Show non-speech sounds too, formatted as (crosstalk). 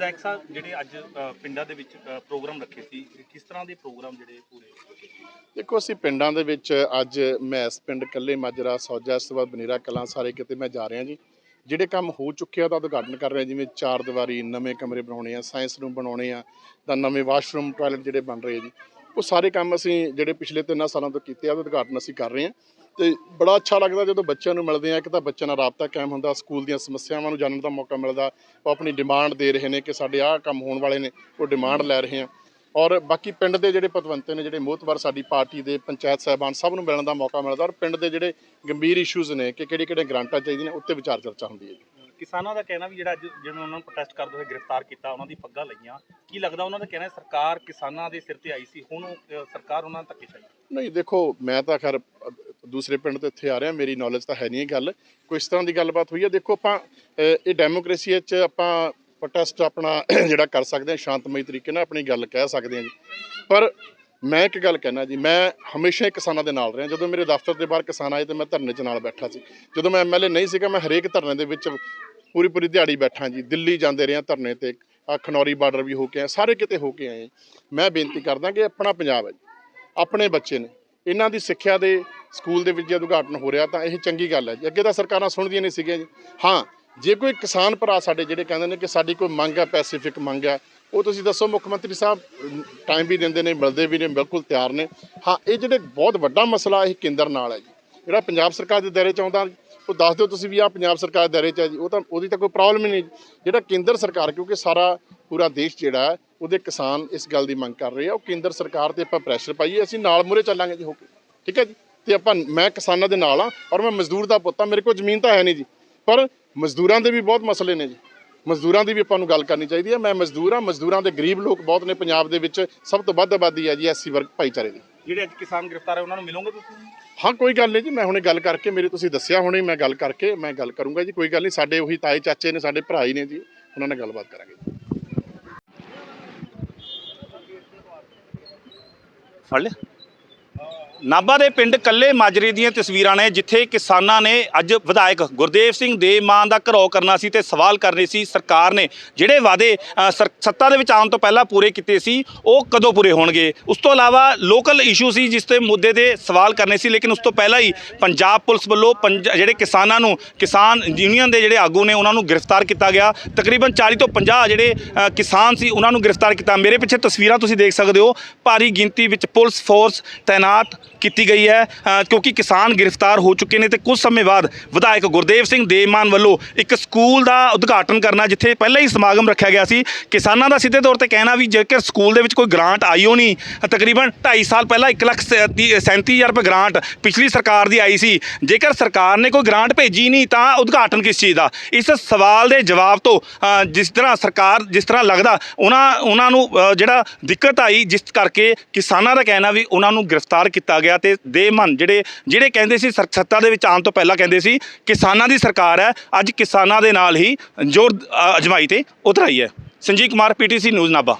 ਵਿਧਾਇਕ ਸਾਹਿਬ ਜਿਹੜੇ ਅੱਜ ਅ, ਪਿੰਡਾਂ ਦੇ ਵਿੱਚ ਅ, ਪ੍ਰੋਗਰਾਮ ਰੱਖੇ ਸੀ ਕਿਸ ਤਰ੍ਹਾਂ ਦੇ ਪ੍ਰੋਗਰਾਮ ਜਿਹੜੇ ਪੂਰੇ ਦੇਖੋ ਅਸੀਂ ਪਿੰਡਾਂ ਦੇ ਵਿੱਚ ਅੱਜ ਮੈਂ ਪਿੰਡ ਕੱਲੇ ਮਾਜਰਾ ਸੌਜਾ ਇਸ ਬਨੇਰਾ ਕਲਾਂ ਸਾਰੇ ਕਿਤੇ ਮੈਂ ਜਾ ਰਿਹਾ ਜੀ। ਜਿਹੜੇ ਕੰਮ ਹੋ ਚੁੱਕੇ ਆ ਤਾਂ ਉਦਘਾਟਨ ਕਰ ਰਹੇ ਜਿਵੇਂ ਚਾਰ ਦੀਵਾਰੀ ਨਵੇਂ ਕਮਰੇ ਬਣਾਉਣੇ ਆ ਸਾਇੰਸ ਰੂਮ ਬਣਾਉਣੇ ਆ ਤਾਂ ਨਵੇਂ ਵਾਸ਼ਰੂਮ ਟਾਇਲਟ ਜਿਹੜੇ ਬਣ ਰਹੇ ਆ ਜੀ। ਉਹ ਸਾਰੇ ਕੰਮ ਅਸੀਂ ਜਿਹੜੇ ਪਿਛਲੇ ਤਿੰਨਾਂ ਸਾਲਾਂ ਤੋਂ ਕੀਤੇ ਆ, ਉਹਦਾ ਉਦਘਾਟਨ ਅਸੀਂ ਕਰ ਰਹੇ ਹਾਂ। ਤੇ ਬੜਾ ਅੱਛਾ ਲੱਗਦਾ ਜਦੋਂ ਬੱਚਿਆਂ ਨੂੰ ਮਿਲਦੇ ਆ ਇੱਕ ਤਾਂ ਬੱਚਿਆਂ ਨਾਲ ਰਾਬਤਾ ਕਾਇਮ ਹੁੰਦਾ, ਸਕੂਲ ਦੀਆਂ ਸਮੱਸਿਆਵਾਂ ਨੂੰ ਜਾਣਨ ਦਾ ਮੌਕਾ ਮਿਲਦਾ, ਉਹ ਆਪਣੀ ਡਿਮਾਂਡ ਦੇ ਰਹੇ ਨੇ ਕਿ ਸਾਡੇ ਆਹ ਕੰਮ ਹੋਣ ਵਾਲੇ ਨੇ, ਉਹ ਡਿਮਾਂਡ ਲੈ ਰਹੇ ਆ। ਔਰ ਬਾਕੀ ਪਿੰਡ ਦੇ ਜਿਹੜੇ ਪਤਵੰਤੇ ਨੇ, ਜਿਹੜੇ ਮੋਹਤਵਰ ਸਾਡੀ ਪਾਰਟੀ ਦੇ ਪੰਚਾਇਤ ਸਾਹਿਬਾਨ, ਸਭ ਨੂੰ ਮਿਲਣ ਦਾ ਮੌਕਾ ਮਿਲਦਾ। ਔਰ ਪਿੰਡ ਦੇ ਜਿਹੜੇ ਗੰਭੀਰ ਇਸ਼ੂਜ਼ ਨੇ ਕਿ ਕਿਹੜੇ ਕਿਹੜੇ ਗ੍ਰਾਂਟਾਂ ਚਾਹੀਦੀਆਂ ਨੇ, ਉੱਤੇ ਵਿਚਾਰ ਚਰਚਾ ਹੁੰਦੀ ਹੈ ਜੀ। ਕਿਸਾਨਾਂ ਦਾ ਕਹਿਣਾ ਵੀ ਜਿਹੜਾ ਅੱਜ ਜਿਹਨਾਂ ਉਹਨਾਂ ਨੂੰ ਪ੍ਰੋਟੈਸਟ ਕਰਦੇ ਹੋਏ ਗ੍ਰਿਫਤਾਰ ਕੀਤਾ ਉਹਨਾਂ ਦੀ ਪੱਗਾਂ ਲਈਆਂ। ਕੀ ਲੱਗਦਾ ਉਹਨਾਂ ਦਾ ਕਹਿਣਾ ਹੈ ਸਰਕਾਰ ਕਿਸਾਨਾਂ ਦੇ ਸਿਰ ਤੇ ਆਈ ਸੀ ਹੁਣ ਉਹ, ਅ, ਸਰਕਾਰ ਉਹਨਾਂ ਤੱਕ ਚਾਹੀ ਨਹੀਂ ਦੇਖੋ ਮੈਂ ਤਾਂ ਖੈਰ ਅ, ਦੂਸਰੇ ਪਿੰਡ ਤੋਂ ਇੱਥੇ ਆ ਰਿਹਾ ਮੇਰੀ ਨੌਲੇਜ ਤਾਂ ਹੈ ਨਹੀਂ ਇਹ ਗੱਲ। ਕੋਈ ਇਸ ਤਰ੍ਹਾਂ ਦੀ ਗੱਲਬਾਤ ਹੋਈ ਹੈ? ਦੇਖੋ ਆਪਾਂ ਅ, ਇਹ ਡੈਮੋਕ੍ਰੇਸੀ ਵਿੱਚ ਆਪਾਂ ਪ੍ਰੋਟੈਸਟ ਆਪਣਾ (clears throat) ਜਿਹੜਾ ਕਰ ਸਕਦੇ ਹਾਂ ਸ਼ਾਂਤਮਈ ਤਰੀਕੇ ਨਾਲ ਆਪਣੀ ਗੱਲ ਕਹਿ ਸਕਦੇ ਹਾਂ ਜੀ। ਪਰ ਮੈਂ ਇੱਕ ਗੱਲ ਕਹਿਣਾ ਜੀ ਮੈਂ ਹਮੇਸ਼ਾ ਹੀ ਕਿਸਾਨਾਂ ਦੇ ਨਾਲ ਰਿਹਾ। ਜਦੋਂ ਮੇਰੇ ਦਫ਼ਤਰ ਦੇ ਬਾਹਰ ਕਿਸਾਨ ਆਏ ਤੇ ਮੈਂ ਧਰਨੇ 'ਚ ਨਾਲ ਬੈਠਾ ਸੀ। ਜਦੋਂ ਮੈਂ ਐਮਐਲਏ ਨਹੀਂ ਸੀਗਾ ਮੈਂ ਹਰੇਕ ਧਰਨੇ ਦੇ ਵਿੱਚ ਪੂਰੀ ਪੂਰੀ ਦਿਹਾੜੀ ਬੈਠਾ ਜੀ, ਦਿੱਲੀ ਜਾਂਦੇ ਰਹੇ ਹਾਂ ਧਰਨੇ ਤੇ, ਆਹ ਖਨੌਰੀ ਬਾਰਡਰ ਵੀ ਹੋ ਕੇ ਆਏ, ਸਾਰੇ ਕਿਤੇ ਹੋ ਕੇ ਆਏ ਮੈਂ ਬੇਨਤੀ ਕਰਦਾ ਕਿ ਆਪਣਾ ਪੰਜਾਬ ਹੈ ਆਪਣੇ ਬੱਚੇ ਨੇ। ਇਹਨਾਂ ਦੀ ਸਿੱਖਿਆ ਦੇ ਸਕੂਲ ਦੇ ਵਿੱਚ ਜੇ ਉਦਘਾਟਨ ਹੋ ਰਿਹਾ ਤਾਂ ਇਹ ਚੰਗੀ ਗੱਲ ਹੈ ਜੀ। ਅੱਗੇ ਤਾਂ ਸਰਕਾਰਾਂ ਸੁਣਦੀਆਂ ਨਹੀਂ ਸੀਗੀਆਂ ਜੀ। ਹਾਂ, ਜੇ ਕੋਈ ਕਿਸਾਨ ਭਰਾ ਸਾਡੇ ਜਿਹੜੇ ਕਹਿੰਦੇ ਨੇ ਕਿ ਸਾਡੀ ਕੋਈ ਮੰਗ ਹੈ ਪੈਸੀਫਿਕ ਮੰਗ ਹੈ, ਉਹ ਤੁਸੀਂ ਦੱਸੋ, ਮੁੱਖ ਮੰਤਰੀ ਸਾਹਿਬ ਟਾਈਮ ਵੀ ਦਿੰਦੇ ਨੇ, ਮਿਲਦੇ ਵੀ ਨੇ, ਬਿਲਕੁਲ ਤਿਆਰ ਨੇ। ਹਾਂ, ਇਹ ਜਿਹੜੇ ਬਹੁਤ ਵੱਡਾ ਮਸਲਾ ਇਹ ਕੇਂਦਰ ਨਾਲ ਹੈ ਜੀ। ਜਿਹੜਾ ਪੰਜਾਬ ਸਰਕਾਰ ਦੇ ਦਾਇਰੇ ਚ ਆਉਂਦਾ ਉਹ ਦੱਸ ਦਿਓ ਤੁਸੀਂ ਵੀ ਆ ਪੰਜਾਬ ਸਰਕਾਰ ਦੇ ਦਾਇਰੇ ਚ ਹੈ ਜੀ, ਉਹ ਤਾਂ ਉਹਦੀ ਤਾਂ ਕੋਈ ਪ੍ਰੋਬਲਮ ਹੀ ਨਹੀਂ ਜਿਹੜਾ ਕੇਂਦਰ ਸਰਕਾਰ, ਕਿਉਂਕਿ ਸਾਰਾ ਪੂਰਾ ਦੇਸ਼ ਜਿਹੜਾ ਹੈ, ਉਹਦੇ ਕਿਸਾਨ ਇਸ ਗੱਲ ਦੀ ਮੰਗ ਕਰ ਰਹੇ ਆ, ਉਹ ਕੇਂਦਰ ਸਰਕਾਰ ਤੇ ਆਪਾਂ ਪ੍ਰੈਸ਼ਰ ਪਾਈਏ, ਅਸੀਂ ਨਾਲ ਮੂਹਰੇ ਚੱਲਾਂਗੇ ਜੀ ਹੋ ਕੇ। ਠੀਕ ਹੈ ਜੀ? ਤੇ ਆਪਾਂ, ਮੈਂ ਕਿਸਾਨਾਂ ਦੇ ਨਾਲ ਆ ਔਰ ਮੈਂ ਮਜ਼ਦੂਰ ਦਾ ਪੁੱਤ ਆ ਮੇਰੇ ਕੋਲ ਜ਼ਮੀਨ ਤਾਂ ਹੈ ਨਹੀਂ ਜੀ। ਪਰ ਮਜ਼ਦੂਰਾਂ ਦੇ ਵੀ ਬਹੁਤ ਮਸਲੇ ਨੇ ਜੀ। ਮਜ਼ਦੂਰਾਂ ਦੀ ਵੀ ਆਪਾਂ ਨੂੰ ਗੱਲ ਕਰਨੀ ਚਾਹੀਦੀ ਹੈ। ਮੈਂ ਮਜ਼ਦੂਰ ਆ ਮਜ਼ਦੂਰਾਂ ਦੇ ਗਰੀਬ ਲੋਕ ਬਹੁਤ ਨੇ, ਪੰਜਾਬ ਦੇ ਵਿੱਚ ਸਭ ਤੋਂ ਵੱਧ ਆਬਾਦੀ ਹੈ ਜੀ ਐਸਸੀ ਵਰਗ ਭਾਈਚਾਰੇ ਦੀ। ਜਿਹੜੇ ਅੱਜ ਕਿਸਾਨ ਗ੍ਰਿਫਤਾਰ ਹੈ ਉਹਨਾਂ ਨੂੰ ਮਿਲੋਗੇ ਤੁਸੀਂ? ਹਾਂ ਕੋਈ ਗੱਲ ਨਹੀਂ ਜੀ ਮੈਂ ਹੁਣੇ ਗੱਲ ਕਰਕੇ ਮੇਰੇ ਤੁਸੀਂ ਦੱਸਿਆ ਹੁਣੇ ਮੈਂ ਗੱਲ ਕਰਕੇ ਮੈਂ ਗੱਲ ਕਰੂੰਗਾ ਜੀ ਕੋਈ ਗੱਲ ਨਹੀਂ ਸਾਡੇ ਉਹੀ ਤਾਏ ਚਾਚੇ ਨੇ ਸਾਡੇ ਭਰਾ ਹੀ ਨੇ ਜੀ ਉਹਨਾਂ ਨਾਲ ਗੱਲਬਾਤ ਕਰਾਂਗੇ ਫੜ ਲਿਆ? ਨਾਭਾ ਦੇ ਪਿੰਡ ਕੱਲੇ ਮਾਜਰੇ ਦੀਆਂ ਤਸਵੀਰਾਂ ਨੇ, ਜਿੱਥੇ ਕਿਸਾਨਾਂ ਨੇ ਅੱਜ ਵਿਧਾਇਕ ਗੁਰਦੇਵ ਸਿੰਘ ਦੇ ਮਾਨ ਦਾ ਘਰੋ ਕਰਨਾ ਸੀ ਤੇ ਸਵਾਲ ਕਰਨੇ ਸੀ ਸਰਕਾਰ ਨੇ। ਜਿਹੜੇ ਵਾਅਦੇ ਸਰ- ਸੱਤਾ ਦੇ ਵਿੱਚ ਆਉਣ ਤੋਂ ਪਹਿਲਾਂ ਪੂਰੇ ਕੀਤੇ ਸੀ, ਉਹ ਕਦੋਂ ਪੂਰੇ ਹੋਣਗੇ? ਉਸ ਤੋਂ ਇਲਾਵਾ ਲੋਕਲ ਇਸ਼ੂ ਸੀ, ਜਿਸ ਤੇ ਮੁੱਦੇ ਤੇ ਸਵਾਲ ਕਰਨੇ ਸੀ, ਲੇਕਿਨ ਉਸ ਤੋਂ ਪਹਿਲਾਂ ਹੀ ਪੰਜਾਬ ਪੁਲਿਸ ਵੱਲੋਂ ਪੰਜ- ਜਿਹੜੇ ਕਿਸਾਨਾਂ ਨੂੰ, ਕਿਸਾਨ ਯੂਨੀਅਨ ਦੇ ਜਿਹੜੇ ਆਗੂ ਨੇ, ਉਹਨਾਂ ਨੂੰ ਗ੍ਰਿਫਤਾਰ ਕੀਤਾ ਗਿਆ। ਤਕਰੀਬਨ 40 ਤੋਂ 50 ਜਿਹੜੇ ਕਿਸਾਨ ਸੀ, ਉਹਨਾਂ ਨੂੰ ਗ੍ਰਿਫਤਾਰ ਕੀਤਾ। ਮੇਰੇ ਪਿੱਛੇ ਤਸਵੀਰਾਂ ਤੁਸੀਂ ਦੇਖ ਸਕਦੇ ਹੋ। ਭਾਰੀ ਗਿਣਤੀ ਵਿੱਚ ਪੁਲਿਸ ਫੋਰਸ ਤਾਇਨਾਤ ਕੀਤੀ ਗਈ ਹੈ। ਕਿਉਂਕਿ ਕਿਸਾਨ ਗ੍ਰਿਫਤਾਰ ਹੋ ਚੁੱਕੇ ਨੇ ਤੇ ਕੁਝ ਸਮੇਂ ਬਾਅਦ ਵਿਧਾਇਕ ਗੁਰਦੇਵ ਸਿੰਘ ਦੇਮਾਨ ਵੱਲੋਂ ਇੱਕ ਸਕੂਲ ਦਾ ਉਦਘਾਟਨ ਕਰਨਾ, ਜਿੱਥੇ ਪਹਿਲਾਂ ਹੀ ਸਮਾਗਮ ਰੱਖਿਆ ਗਿਆ ਸੀ। ਕਿਸਾਨਾਂ ਦਾ ਸਿੱਧੇ ਤੌਰ ਤੇ ਕਹਿਣਾ ਵੀ ਜੇਕਰ ਸਕੂਲ ਦੇ ਵਿੱਚ ਕੋਈ ਗ੍ਰਾਂਟ ਆਈ ਹੋ ਨਹੀਂ, ਤਕਰੀਬਨ 2.5 ਸਾਲ ਪਹਿਲਾਂ 1 ਲੱਖ 37000 ਰੁਪਏ ਗ੍ਰਾਂਟ ਪਿਛਲੀ ਸਰਕਾਰ ਦੀ ਆਈ ਸੀ। ਜੇਕਰ ਸਰਕਾਰ ਨੇ ਕੋਈ ਗ੍ਰਾਂਟ ਭੇਜੀ ਨਹੀਂ, ਤਾਂ ਉਦਘਾਟਨ ਕਿਸ ਚੀਜ਼ ਦਾ? ਇਸ ਸਵਾਲ ਦੇ ਜਵਾਬ ਤੋਂ ਜਿਸ ਤਰ੍ਹਾਂ ਸਰਕਾਰ, ਜਿਸ ਤਰ੍ਹਾਂ ਲੱਗਦਾ, ਉਹਨਾਂ ਉਹਨਾਂ ਨੂੰ ਜਿਹੜਾ ਦਿੱਕਤ ਆਈ, ਜਿਸ ਕਰਕੇ ਕਿਸਾਨਾਂ ਦਾ ਕਹਿਣਾ ਵੀ ਉਹਨਾਂ ਨੂੰ ਗ੍ਰਿਫਤਾਰ ਕੀਤਾ ਗਿਆ। ਤੇ ਦੇਮਨ ਜਿਹੜੇ ਜਿਹੜੇ ਕਹਿੰਦੇ ਸੀ ਸੱਤਾ ਦੇ ਵਿੱਚ ਆਉਣ ਤੋਂ ਪਹਿਲਾਂ ਕਹਿੰਦੇ ਸੀ ਕਿਸਾਨਾਂ ਦੀ ਸਰਕਾਰ ਹੈ ਅੱਜ ਕਿਸਾਨਾਂ ਦੇ ਨਾਲ ਹੀ ਜੋਰ ਅ, ਅਜਮਾਈ ਤੇ ਉਤਰਾਈ ਹੈ। Sanjeev Kumar PTC news Nabha.